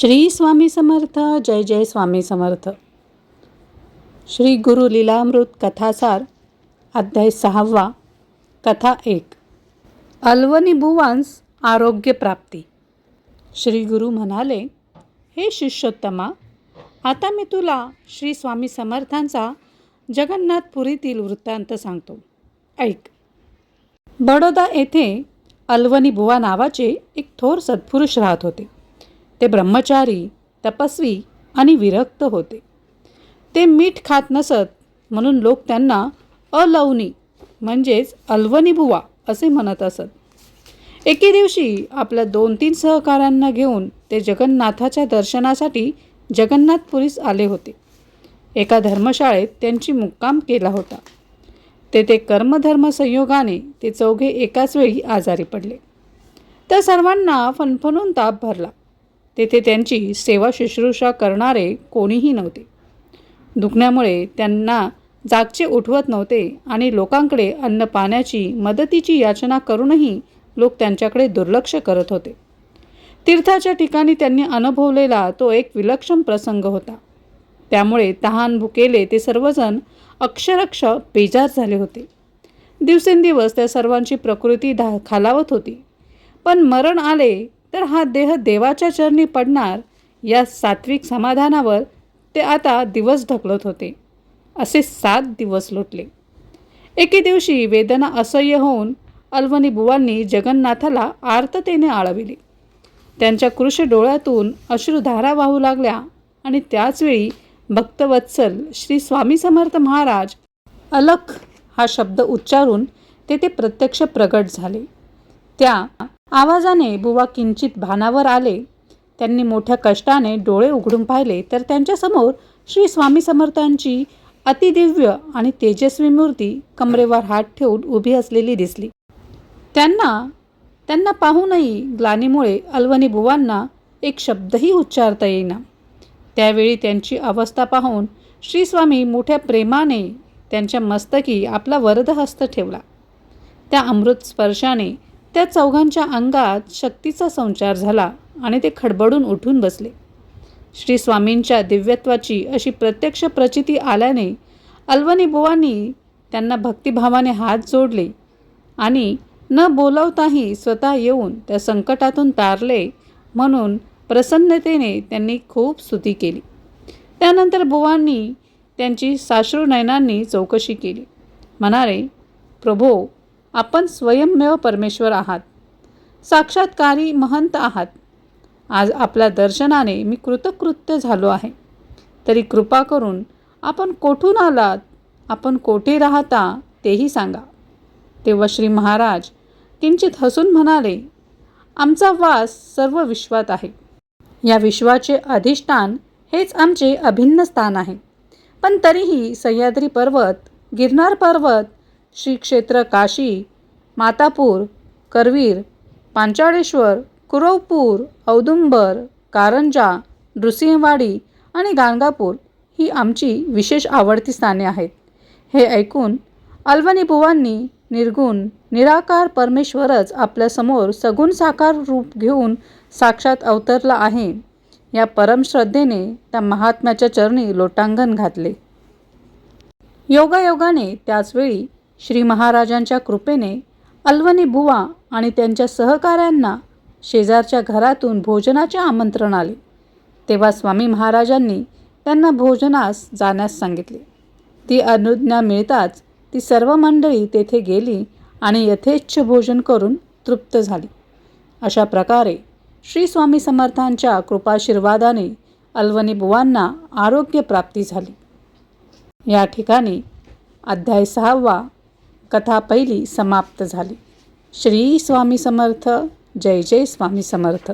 श्री स्वामी समर्थ जय जय स्वामी समर्थ. श्री गुरु लीलामृत कथासार अध्याय सहावा कथा एक. अल्वनी बुवांस आरोग्य प्राप्ती. श्री गुरु म्हणाले हे शिष्योत्तमा आता मी तुला श्री स्वामी समर्थांचा जगन्नाथपुरीतील वृत्तांत सांगतो. ऐक. बडोदा येथे अल्वनी बुवा नावाचे एक थोर सत्पुरुष राहत होते. ते ब्रह्मचारी तपस्वी आणि विरक्त होते. ते मीठ खात नसत म्हणून लोक त्यांना अलवनी म्हणजेच अल्वनीबुवा असे म्हणत असत. एके दिवशी आपल्या दोन तीन सहकाऱ्यांना घेऊन ते जगन्नाथाच्या दर्शनासाठी जगन्नाथपुरीस आले होते. एका धर्मशाळेत त्यांची मुक्काम केला होता. तेथे कर्मधर्म संयोगाने ते चौघे एकाच वेळी आजारी पडले. त्या सर्वांना फणफणून ताप भरला. तेथे त्यांची सेवा शुश्रूषा करणारे कोणीही नव्हते. दुखण्यामुळे त्यांना जागचे उठवत नव्हते आणि लोकांकडे अन्न पाण्याची मदतीची याचना करूनही लोक त्यांच्याकडे दुर्लक्ष करत होते. तीर्थाच्या ठिकाणी त्यांनी अनुभवलेला तो एक विलक्षण प्रसंग होता. त्यामुळे तहान भुकेले ते सर्वजण अक्षरक्ष बेजार झाले होते. दिवसेंदिवस त्या सर्वांची प्रकृती धा खालावत होती. पण मरण आले तर हा देह देवाच्या चरणी पडणार या सात्विक समाधानावर ते आता दिवस ढकलत होते. असे सात दिवस लोटले. एके दिवशी वेदना असह्य होऊन अल्वनी बुवांनी जगन्नाथाला आर्ततेने आळविले. त्यांच्या कृष डोळ्यातून अश्रुधारा वाहू लागल्या आणि त्याचवेळी भक्तवत्सल श्री स्वामी समर्थ महाराज अलख हा शब्द उच्चारून तेथे प्रत्यक्ष प्रगट झाले. त्या आवाजाने बुवा किंचित भानावर आले. त्यांनी मोठ्या कष्टाने डोळे उघडून पाहिले तर त्यांच्यासमोर श्री स्वामी समर्थांची अतिदिव्य आणि तेजस्वी मूर्ती कमरेवर हात ठेवून उभी असलेली दिसली. त्यांना त्यांना पाहूनही ग्लानीमुळे अल्वनी बुवांना एक शब्दही उच्चारता येईना. त्यावेळी त्यांची अवस्था पाहून श्री स्वामी मोठ्या प्रेमाने त्यांच्या मस्तकी आपला वरदहस्त ठेवला. त्या अमृत स्पर्शाने त्या चौघांच्या अंगात शक्तीचा संचार झाला आणि ते खडबडून उठून बसले. श्री स्वामींच्या दिव्यत्वाची अशी प्रत्यक्ष प्रचिती आल्याने अल्वनी बुवांनी त्यांना भक्तिभावाने हात जोडले आणि न बोलवताही स्वतः येऊन त्या संकटातून तारले म्हणून प्रसन्नतेने त्यांनी खूप स्तुती केली. त्यानंतर बुवांनी त्यांची साश्रू नयनांनी चौकशी केली. म्हणाले प्रभो आपण स्वयंमेव परमेश्वर आहात. साक्षात्कारी महंत आहात. आज आपल्या दर्शनाने मी कृतकृत्य झालो आहे. तरी कृपा करून आपण कोठून आलात? आपण कोठे राहता? तेही सांगा. तेव्हा श्री महाराज किंचित हसून म्हणाले आमचा वास सर्व विश्वात आहे. या विश्वाचे अधिष्ठान हेच आमचे अभिन्न स्थान आहे. पण तरीही सह्याद्री पर्वत गिरनार पर्वत श्री क्षेत्र काशी मातापूर करवीर पांचाळेश्वर कुरवपूर औदुंबर कारंजा नृसिंहवाडी आणि गाणगापूर ही आमची विशेष आवडती स्थाने आहेत. हे ऐकून अल्वनी बुवांनी निर्गुण निराकार परमेश्वरच आपल्यासमोर सगुण साकार रूप घेऊन साक्षात अवतरला आहे. या परमश्रद्धेने त्या महात्म्याच्या चरणी लोटांगण घातले. योगायोगाने त्याचवेळी श्री महाराजांच्या कृपेने अल्वनी बुवा आणि त्यांच्या सहकाऱ्यांना शेजारच्या घरातून भोजनाचे आमंत्रण आले. तेव्हा स्वामी महाराजांनी त्यांना भोजनास जाण्यास सांगितले. ती अनुज्ञा मिळताच ती सर्व मंडळी तेथे गेली आणि यथेच्छ भोजन करून तृप्त झाली. अशा प्रकारे श्री स्वामी समर्थांच्या कृपाशीर्वादाने अल्वनी बुवांना आरोग्य प्राप्ती झाली. या ठिकाणी अध्याय सहावा कथा पहिली समाप्त झाली. श्री स्वामी समर्थ जय जय स्वामी समर्थ.